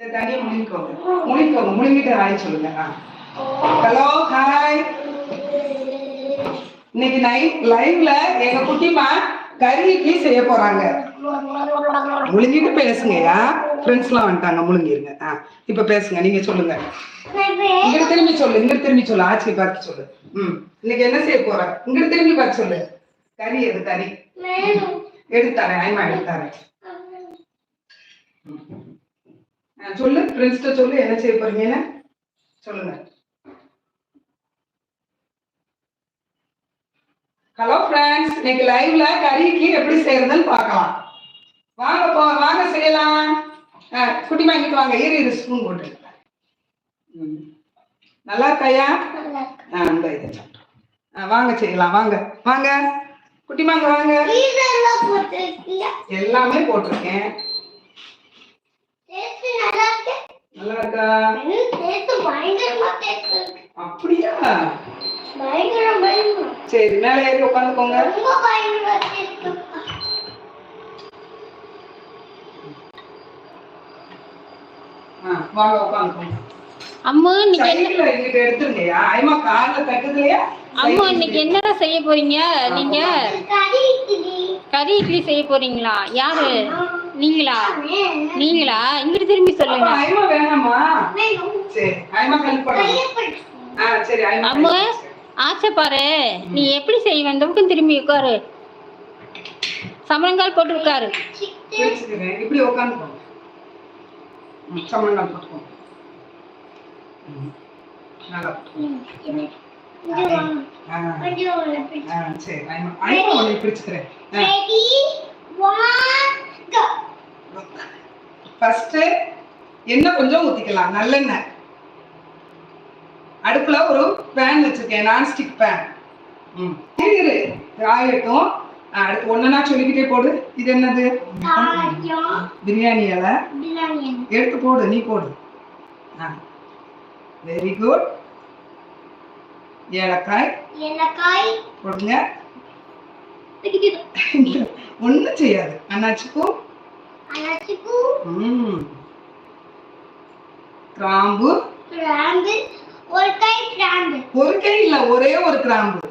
சரி தனியா முழுங்கிக்கோங்க முழுங்கிக்கோங்க முழுங்கிட்டு ஹாய் சொல்லுங்க. ஹலோ ஹாய் இன்னைக்கு நைட் லைவ்ல எங்க குட்டிமா கறி இட்லி செய்ய போறாங்க. முழுங்கிட்டு பேசுங்கயா ஃப்ரெண்ட்ஸ் எல்லாம் வந்துட்டாங்க முழுங்கிருங்க. ஆ இப்ப பேசுங்க நீங்க சொல்லுங்க. இங்கிட்டு திரும்பி சொல்லு இங்கிட்டு திரும்பி சொல்லு ஆட்சி பார்த்து சொல்லு. ம் இன்னைக்கு என்ன செய்ய போற? இங்கிட்டு திரும்பி பார்த்து சொல்லு. கறி எது கறி எடுத்தாரேன் ஐமா எடுத்தாரேன் ஆ, சொல்லு ஃப்ரெண்ட்ஸ்கிட்ட சொல்லு என்ன செய்ய போறீங்கன்னு சொல்லுங்க. ஹலோ ஃப்ரெண்ட்ஸ் இன்னைக்கு லைவ்ல கறி இட்லி எப்படி செய்யறதுன்னு பார்க்கலாம். வாங்க போ வாங்க செய்யலாம். ஆ, குட்டிமா இங்கிட்டு வாங்க. இரு இரு ஸ்பூன் போட்டு. நல்லா இருக்காயா? ஆ இந்த இது. வாங்க செய்யலாம் வாங்க. வாங்க. குட்டிமாங்க வாங்க. எல்லாமே போட்டிருக்கேன். நல்லா இருக்கா அப்படியா? சரி மேலே ஏறி உட்காந்துக்கோங்க ஆ வாங்க உட்காந்துக்கோங்க அம்மா என்ன இங்கிட்ட ஐமா தட்டுதுலையா அம்மா இன்னைக்கு என்னடா செய்ய போறீங்க? நீங்க கறி இட்லி. செய்ய போறீங்களா? யாரு? நீங்களா? நீங்களா? இங்கிட்டு திரும்பி சொல்லுங்க. அம்மா பாரு. நீ எப்படி செய்வ? இந்த பக்கம் திரும்பி உட்காரு. சமணங்கால் போட்டு உட்காரு இப்படி சமணங்கால் சரி பிடிச்சுக்கிறேன். ஃபர்ஸ்ட் எண்ணெய் கொஞ்சம் ஊத்திக்கலாம் நல்லெண்ணெய். அடுப்புல ஒரு பேன் வச்சிருக்கேன் நான்ஸ்டிக் பேன் ம். ஆகட்டும் அடுத்து ஒன்னா சொல்லிக்கிட்டே போடு. இது என்னது? பிரியாணி இலை. எடுத்து போடு நீ போடு. ஆ. வெரி குட் ஏலக்காய். ஏலக்காய். போடுங்க. ஒண்ணும் செய்யாது. அண்ணாச்சிக்கும் அனாச்சிப்பு ம். கிராம்பு? கிராம்பு. ஒரு கை கிராம்பு. ஒரு கை இல்ல ஒரே ஒரு கிராம்பு.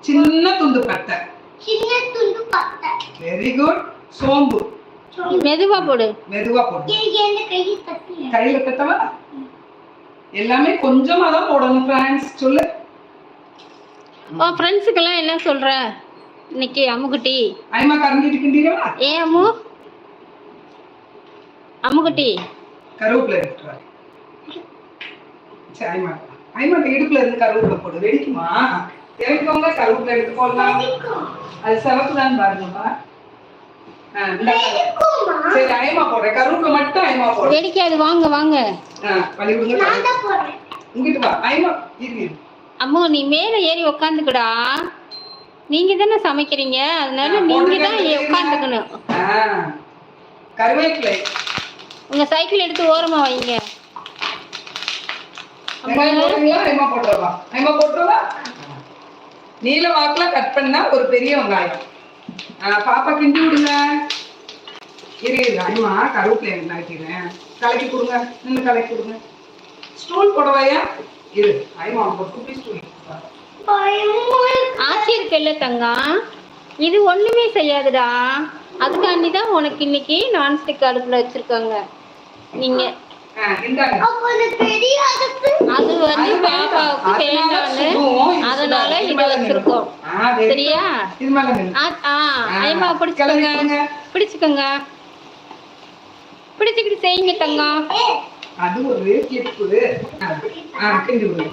சின்ன துண்டு பட்டை. சின்ன துண்டு பட்டை. வெரி குட் சோம்பு. மெதுவா போடு. மெதுவா போடு. கையில கட்டவா? எல்லாமே கொஞ்சமா தான் போடணும் ஃப்ரெண்ட்ஸ் சொல்லு. உன் ஃப்ரெண்ட்ஸுக்கெல்லாம் என்ன சொல்ற? இன்னைக்கு அம்முக்குட்டி ஐமா கரண்டிட்டு கிண்டிடுவா ஏன் அம்மு அம்முக்குட்டி கருவேப்பிலை எடுத்துட்டு சரி ஐமா. ஐமா இடுப்புல இருந்து கருவேப்பிலை போடு. வெடிக்குமா? எடுக்கவங்க கருவேப்பிலை எடுத்து போடலாம். அது சிவப்பு தான் பாருங்கப்பா சரி ஐமா போடுறேன். கருவேப்பிலை மட்டும் ஐமா போடு. வெடிக்காது வாங்க வாங்க. வழி போடுறேன். இங்கிட்டு வா. ஐமா இரு இரு. அம்மு நீ மேலே ஏறி உக்காந்துக்கடா. நீங்க தானே சமைக்கிறீங்க? அதனால நீங்க தான் உட்காந்துக்கணும். ஆ, கருவேப்பிலை. உங்க சைக்கிள் எடுத்து ஓரமா வைங்க. நீல வாக்குல கட் பண்ணா ஒரு பெரிய வெங்காயம். பாப்பா கிண்டி விடுங்க. இரு ஐமா கருவேப்பிலை நாக்கிறேன் கலக்கி கொடுங்க. நின்று கலக்கி கொடுங்க. ஸ்டூல் போடவாயா? இரு. ஐமா ஒரு குட்டி ஸ்டூல். ஆச்சி இருக்குல்ல தங்கம் இது ஒண்ணுமே செய்யாதுடா. அதுக்காண்டி தான் உனக்கு இன்னைக்கு நான்ஸ்டிக் அடுப்புல வச்சிருக்காங்க. நீங்க அது வந்து பாப்பாவுக்கு வேண்டாம்னு அதனால இதை வச்சிருக்கோம். சரியா? ஐமா பிடிச்சுக்கோங்க. பிடிச்சுக்கோங்க. பிடிச்சுக்கிட்டு செய்யுங்க தங்கம் அது ஒரு கிளிப்பு ஆ கிண்டி விடுங்க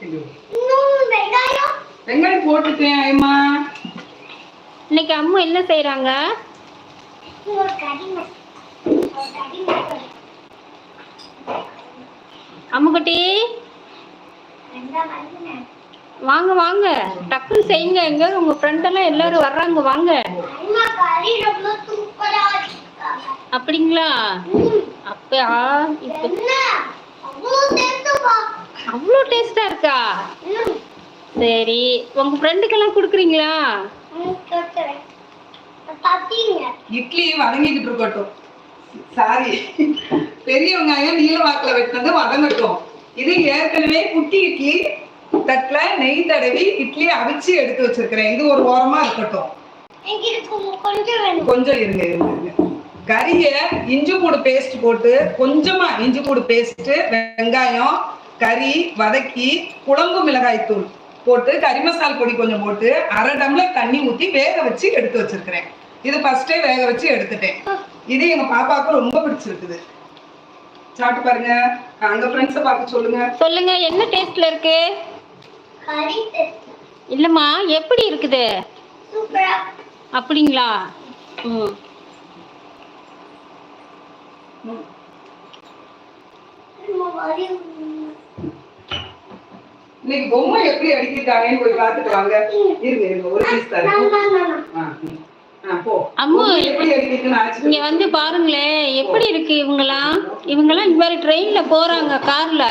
கிண்டி விடுங்க இன்னும் வெங்காயம் போட்டுட்டேன் ஐமா. இன்னைக்கு அம்மா என்ன மசாலா. அம்முக்குட்டி. வாங்க வாங்க. டக்குன்னு செய்யுங்க எங்க? உங்க ஃப்ரெண்ட் எல்லாம் எல்லாரும் வர்றாங்க வாங்க. அம்மா கறி ரொம்ப சூப்பரா வச்சிருக்காங்க. அப்படிங்களா அப்ப அவ்வளோ டேஸ்டா இருக்கா? சரி உங்க ஃப்ரெண்டுக்கெல்லாம் கொடுக்குறீங்களா? இட்லி வதங்கிக்கிட்டு இருக்கட்டும். சாரி. பெரிய வெங்காயம் நீல வாக்குல வெட்டினது வதங்கட்டும். இது ஏற்கனவே குட்டி இட்லி தட்டுல நெய் தடவி இட்லி அவிச்சு எடுத்து வச்சிருக்கிறேன். இது ஒரு ஓரமா இருக்கட்டும். கொஞ்சம் வேணும். கொஞ்சம் இருங்க இருங்க இருங்க. கறிய இஞ்சி பூடு பேஸ்ட் போட்டு கொஞ்சமா இஞ்சி பூடு பேஸ்ட் வெங்காயம் கறி வதக்கி குழம்பு மிளகாய் தூள் போட்டு கறி மசால் பொடி கொஞ்சம் போட்டு அரை டம்ளர் தண்ணி ஊத்தி வேக வச்சு எடுத்து வச்சிருக்கிறேன். இது ஃபர்ஸ்டே வேக வச்சு எடுத்துட்டேன். இது எங்க பாப்பாவுக்கு ரொம்ப பிடிச்சிருக்குது. சாப்பிட்டு பாருங்க. அங்க ஃப்ரெண்ட்ஸை பார்த்து சொல்லுங்க. சொல்லுங்க என்ன டேஸ்ட்ல இருக்கு? கறி டேஸ்ட் இல்லம்மா எப்படி இருக்குது? சூப்பரா. அப்படிங்களா? ம். நம்ம வரி இன்னைக்கு பொம்மை எப்படி அடிக்கிட்டாங்கன்னு போய் பார்த்துட்டு வாங்க. இருங்க இருங்க ஒரு பீஸ் தரேன். அம்மா, இங்க வந்து பாருங்களேன் எப்படி இருக்கு இவங்கலாம் இவங்கலாம் இந்த மாதிரி ட்ரெயின்ல போறாங்க கார்ல.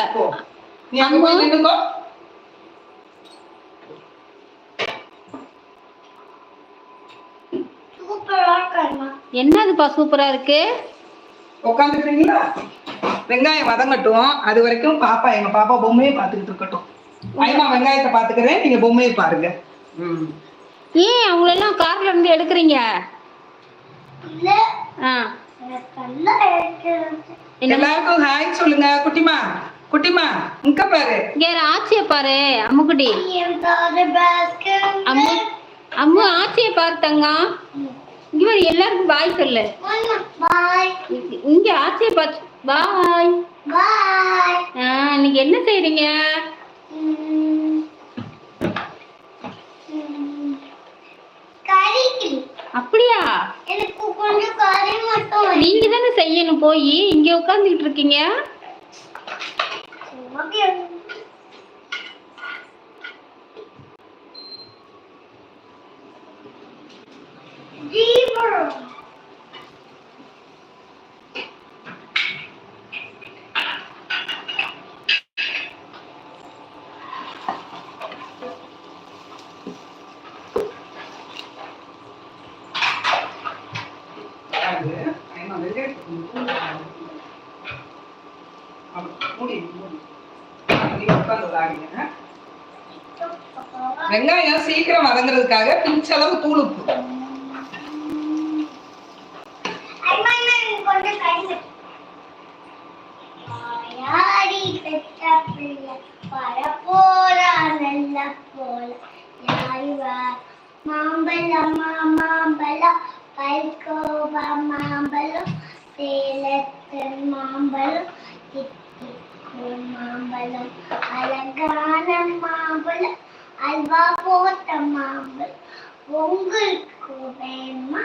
என்னதுப்பா சூப்பரா இருக்கு? உட்காந்துக்கிறீங்களா வெங்காயம் வதங்கட்டும். அது வரைக்கும் பாப்பா எங்க பாப்பா பொம்மையை பார்த்துக்கிட்டு இருக்கட்டும். ஐமா வெங்காயத்தை பாத்துக்கிறேன். நீங்க பொம்மையை பாருங்க. ஏன் அவங்களெல்லாம் கார்ல இருந்து எடுக்கிறீங்க? எல்லாருக்கும் ஹாய் சொல்லுங்க. குட்டிமா குட்டிமா இங்க பாரு. இங்க ஆச்சிய பாரு அம்முக்குடி அம்மு அம்மு ஆச்சிய பாரு தங்கம் இங்க பாரு எல்லாருக்கும் பாய் சொல்லு. பாய் இங்க ஆச்சிய பார்த்து பாய் பாய் இன்னைக்கு என்ன செய்றீங்க? கறிக்கு அப்படியா? எனக்கு கொஞ்சம் கறி மட்டும். நீங்க தானே செய்யணும் போய். இங்க உட்காந்துக்கிட்டு இருக்கீங்க. ஓகே அது, ஐமா, வெங்காயத்தை மூடி, மூடி. நீங்க வெங்காயம் சீக்கிரம் வதங்குறதுக்காக பிஞ்சளவு தூள் உப்பு. அம்மா மாம்பழம் மாம்பழம். பல்கோவா மாம்பழம் சேலத்து மாம்பழம் தித்திக்கு மாம்பழம் அழகான மாம்பழம் அல்வா போட்ட மாம்பழம் உங்களுக்கு வேணுமா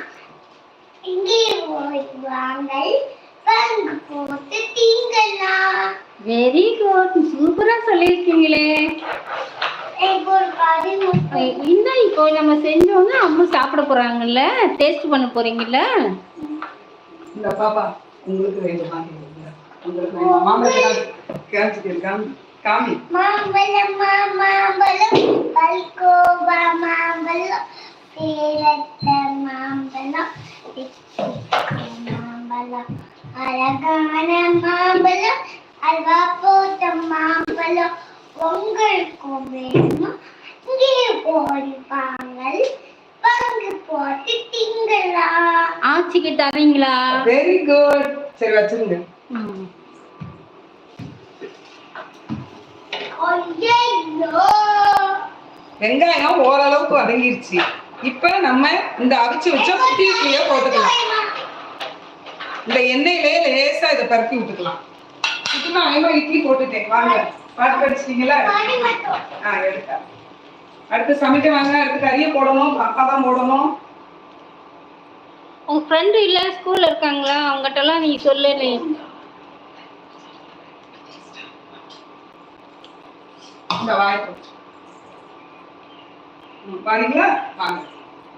இங்கே போய் வாங்கல் பங்கு போட்டு தீங்கலாம் வெரி குட் சூப்பரா சொல்லியிருக்கீங்களே. இன்னும் இப்போ நம்ம செஞ்சோங்க அம்மா சாப்பிட போறாங்கல்ல? டேஸ்ட் பண்ண போறீங்கல்ல? இந்த பாப்பா உங்களுக்கு வேண்டுமா உங்களுக்கு மாம்பழம் காமி. மாம்பழம் மாம்பழம் பல்கோவா மாம்பழம் சேலத்த மாம்பழம் மாம்பழம் அழகான மாம்பழம் அல்வா போட்ட மாம்பழம் உங்களுக்கும் வேணுமா இங்கே போய் வாங்கள். பங்கு போட்டு திங்கலாம் ஆச்சிக்கு தரீங்களா? வெரி குட் சரி வச்சிருங்க. வெங்காயம் ஓரளவுக்கு வதங்கிருச்சு. இப்ப நம்ம இந்த அவிச்சு வச்ச இட்லிய போட்டுக்கலாம். இந்த எண்ணெயிலே லேசா இதை பரப்பி விட்டுக்கலாம். சுத்தமா ஐமா இட்லி போட்டுட்டேன். வாங்க. பாட்டு படிச்சிட்டீங்களா? ஆ எடுத்தா. அடுத்து சமைக்க வாங்க அடுத்து கறியை போடணும் பாப்பா தான் போடணும். உங்க ஃப்ரெண்டு இல்ல ஸ்கூல்ல இருக்காங்களா? அவங்ககிட்ட எல்லாம் நீ சொல்லு நீ இந்த வாய் பாருங்களா வாங்க.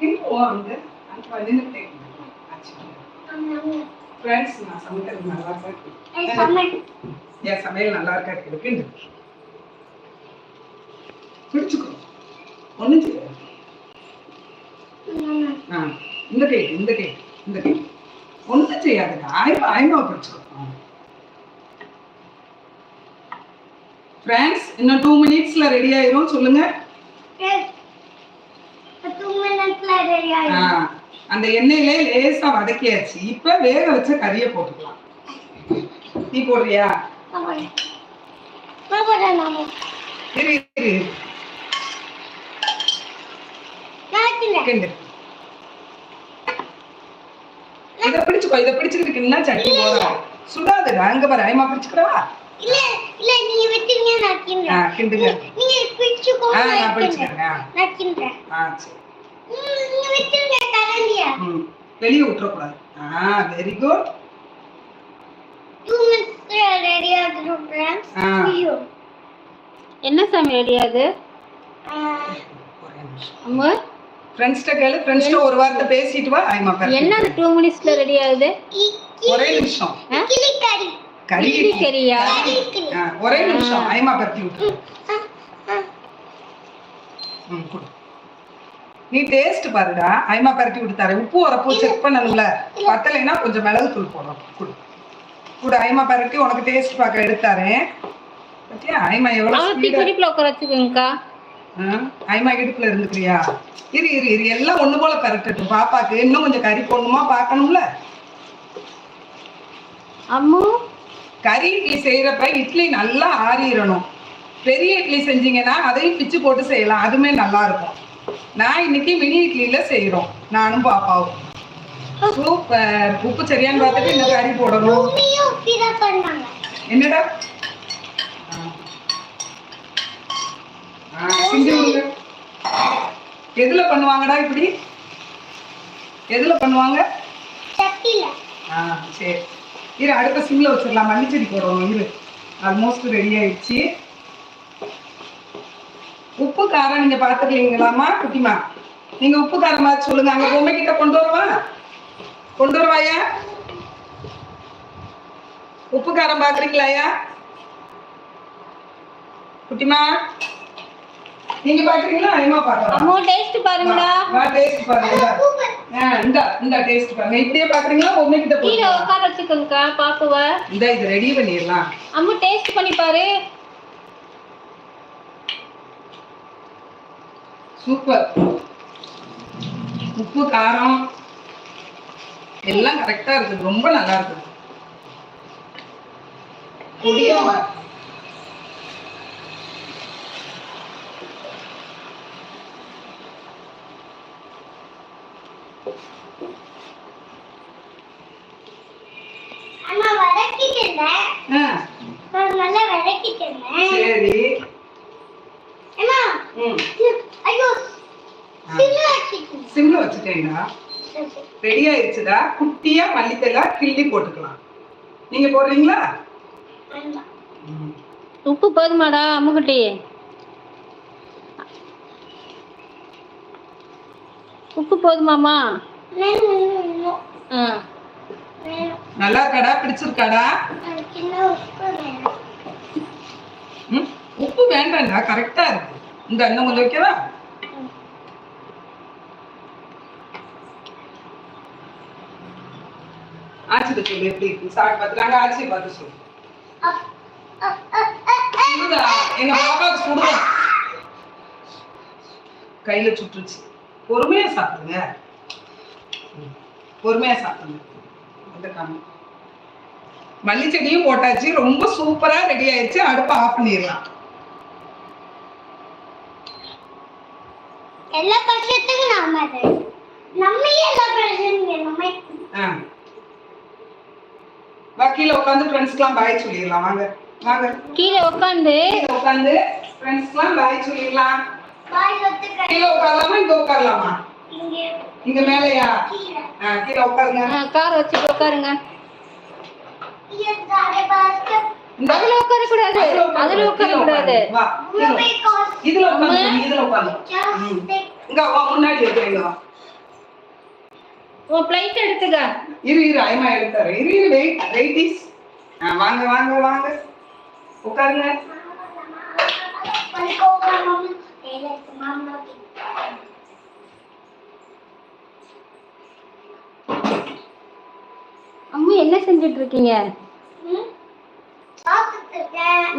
இப்போ வந்து அங்க நின்றுட்டேன் ஃப்ரெண்ட்ஸ் நான் சமைக்கிறது நல்லா இருக்கேன் என் சமையல் நல்லா இருக்கா இருக்கு பிடிச்சுக்கோ செய்யாது ஆ இந்த கை இந்த கை இந்த கை ஒன்றும் செய்யாதுங்க. ஆயிரம் ஆயிரம் பிடிச்சிடும் ஃப்ரெண்ட்ஸ் இன்னும் டூ மினிட்ஸ்ல ரெடி ஆயிரும். சொல்லுங்க. அந்த எண்ணெயிலே லேசா வதக்கியாச்சு. இப்ப வேக வச்ச கறியை போட்டுக்கலாம். நீ போடுறியா? இதை பிடிச்சுக்கோ இதை பிடிச்சுக்கிட்டு சுடாதுடா. அங்க பாரு ஐமா பிடிச்சுக்கிறவா இல்ல இல்ல நீங்க விட்டுங்க நான் ஆ கிண்டுறேன் கிண்டுங்க. நீங்க பிடிச்சுக்கோ ஆ நான் நான் கிண்டுறேன் பிடிச்சுக்கிறேன் ஆ. நான் கிண்டுறேன் ஆ சரி. ம், நீங்க விட்டுங்க கரண்டியா ம் வெளியே விட்டுறக்கூடாது. ஆ வெரி குட் டூ மினிட்ஸ்ல ரெடி ஆகிடும் ஃப்ரெண்ட்ஸ் ஆ ஐயோ என்ன சாமி ஒரே அம்மா? கேளு வார்த்தை பேசிட்டு வா ஐமா பாரு என்ன டூ மினிட்ஸ்ல ரெடி ஆகுது? ஒரே நிமிஷம்? கிளி கறி கறி. கிளி கறியா கறி கிளி ஆ, ஒரே நிமிஷம் ஐமா. ம் கொடு. நீ டேஸ்ட் பாருடா. ஐமா பரட்டி விட்டு தரேன். உப்பு உரப்பு செக் பண்ணணும்ல. பத்தலைன்னா கொஞ்சம் மிளகு தூள் போடுறோம். கொடு. கொடு ஐமா பரட்டி உனக்கு டேஸ்ட் பார்க்க எடுத்தாரேன். பத்தியா ஐமா எவ்வளவு உட்கார வச்சுக்கோங்கக்கா. ஐமா இடுப்புல இருந்துக்கிறியா? இரு இரு இரு எல்லாம் ஒண்ணு போல பரட்டட்டும் பாப்பாக்கு இன்னும் கொஞ்சம் கறி போடணுமா பார்க்கணும்ல? அம்மு. கறி இட்லி செய்யறப்ப இட்லி நல்லா ஆறிடணும். பெரிய இட்லி செஞ்சீங்கன்னா அதையும் பிச்சு போட்டு செய்யலாம். அதுமே நல்லா இருக்கும். நான் இன்னைக்கு மினி இட்லியில செய்யறோம் நானும் பாப்பாவும். சூப்பர் உப்பு சரியான்னு பார்த்துட்டு இந்த கறி போடணும். என்னடா? சிந்தி விடுங்க. எதுல பண்ணுவாங்கடா இப்படி? எதுல பண்ணுவாங்க? ஆ சரி. இரு அடுத்த சிம்ல வச்சிடலாம். மல்லிச்செடி போடணும். இரு. ஆல்மோஸ்ட் ரெடி ஆயிடுச்சு. உப்பு காரம் நீங்க பாத்துக்கலீங்களாமா குட்டிமா நீங்க உப்பு காரம் சொல்லுங்க. அங்க பொம்மை கிட்ட கொண்டு வரவா? கொண்டு வரவாயா உப்பு காரம் பாக்குறீங்களாயா? குட்டிமா நீங்க பாக்குறீங்களா? அனிமா பாக்கலாம் அம்மு டேஸ்ட் பாருங்கடா. வா டேஸ்ட் பாருங்க. ஆ இந்த இந்த டேஸ்ட் பாருங்க. இப்படியே பாக்குறீங்களா? பொம்மை கிட்ட கீழே போடுங்க உட்கார வச்சுக்கோங்கக்கா பாப்புவ. இந்த இது ரெடி பண்ணிடலாம். அம்மு டேஸ்ட் பண்ணி பாரு. சூப்பர் உப்பு காரம். எல்லாம் கரெக்டா இருக்குது. ரொம்ப நல்லா இருக்குது. இருந்தேன் சரி. சிம்ல வச்சுட்டேங்கடா ரெடி ஆயிடுச்சுடா குட்டியா மல்லித்தலை கிள்ளி போட்டுக்கலாம். நீங்க போடுறீங்களா. உப்பு போதுமாடா அம்முக்குட்டி உப்பு வேணும் நல்லா இருக்காடா பிடிச்சிருக்காடா? உப்பு வேண்டாம்டா கரெக்டா இருக்கு. இந்த இன்னும் கொஞ்சம் வைக்கவா? ஆச்சிட்ட சொல்லு எப்படி இருக்கு? சாப்பிட்டு பார்த்து நாங்க ஆச்சியை பார்த்து சொல்லு. எங்க பாப்பாவுக்கு சுடுதா? கையில சுட்டுருச்சு. பொறுமையா சாப்பிடுங்க. பொறுமையா சாப்பிடுங்க. அந்த மல்லிச்செடியும் போட்டாச்சு. ரொம்ப சூப்பரா ரெடி ஆயிடுச்சு அடுப்பை ஆஃப் பண்ணிடலாம். எல்லா கஷ்டத்துக்கும் நாம அது நம்மையே எல்லா பிரச்சனையும் நம்ம ஆ. வா கீழே உட்காந்து ஃப்ரெண்ட்ஸ்க்குலாம் பாய் சொல்லிடலாம். வாங்க வாங்க. கீழே உட்காந்து கீழே உட்காந்து ஃப்ரெண்ட்ஸ்க்குலாம் பாய் சொல்லிடலாம். கீழே உட்காரலாமா இங்க உட்காரலாமா இங்கே. இங்க மேலையா? கீழே. ஆ கீழே உட்காருங்க காரை வச்சுட்டு உட்காருங்க அதுல உட்கார கூடாது அதுல உட்கார கூடாது இதுல உட்காந்து இதுல உட்காந்து இங்க வா முன்னாடி வைக்கிறீங்க வா. உன் பிளைட் எடுத்துக்க. இரு இரு ஐமா எடுத்தாரு இரு இரு வெயிட் வெயிட் இஸ் வாங்க வாங்க வாங்க. உட்காருங்க. பல்கோவா மாமா ஏலே மாமா என்ன செஞ்சுட்டு இருக்கீங்க.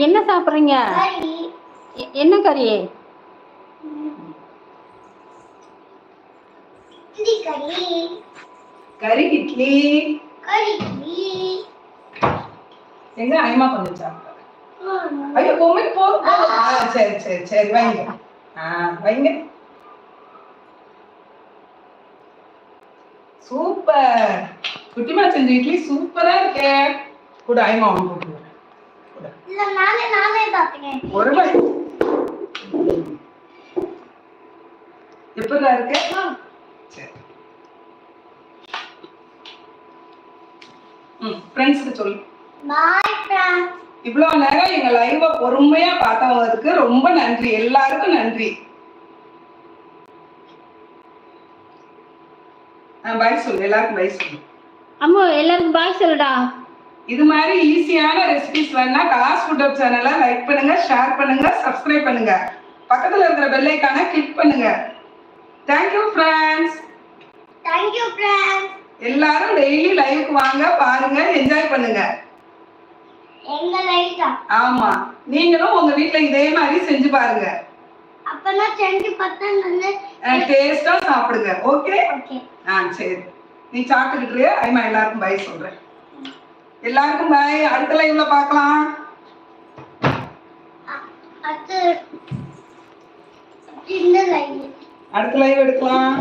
என்ன சாப்பிட்றீங்க என்ன கறி? கறி. கறி இட்லி. கறி இட்லி. எங்க ஐமா கொஞ்சம் சாப்பிட்டேன் ம். ஐயோ பொம்மை. ஆ சரி சரி சரி வைங்க. ஆ வைங்க. சூப்பர். குட்டிமா செஞ்ச இட்லி சூப்பரா இருக்கே. கூட ஐமா ஒன்று போட்டு கூட. இல்ல, நானே நானே சாப்பிட்டேன். ஒரு வாய் எப்படிடா இருக்கு சரி ம் ஃப்ரெண்ட்ஸுக்கு சொல்லு. Bye, friends. இவ்வளவு நேரம் எங்க லைவ பொறுமையா பார்த்தவங்களுக்கு ரொம்ப நன்றி. எல்லாருக்கும் நன்றி. பை சொல்லு. எல்லாருக்கும் பை சொல்லு. அம்மா எல்லாருக்கும் பாய் சொல்லுடா. இது மாதிரி ஈஸியான ரெசிபிஸ் வேணா கலாஸ் ஃபுட் அப் சேனலை லைக் பண்ணுங்க ஷேர் பண்ணுங்க சப்ஸ்கிரைப் பண்ணுங்க. பக்கத்துல இருக்கிற பெல் ஐக்கானை கிளிக் பண்ணுங்க. Thank you friends Thank you, friends. எல்லாரும் டெய்லி லைவுக்கு வாங்க பாருங்க என்ஜாய் பண்ணுங்க. ஆமா. நீங்களும் உங்க வீட்ல இதே மாதிரி செஞ்சு பாருங்க. அப்பனா செஞ்சு பார்த்தா நல்ல டேஸ்டா சாப்பிடுங்க. ஓகே ஆ சரி. நீ சாப்பிட்டுக்கிட்டு. ஐமா எல்லாருக்கும் பை சொல்றேன். எல்லாருக்கும் பை அடுத்த லைவ்ல பார்க்கலாம். அடுத்த லைவ் எடுக்கலாம்.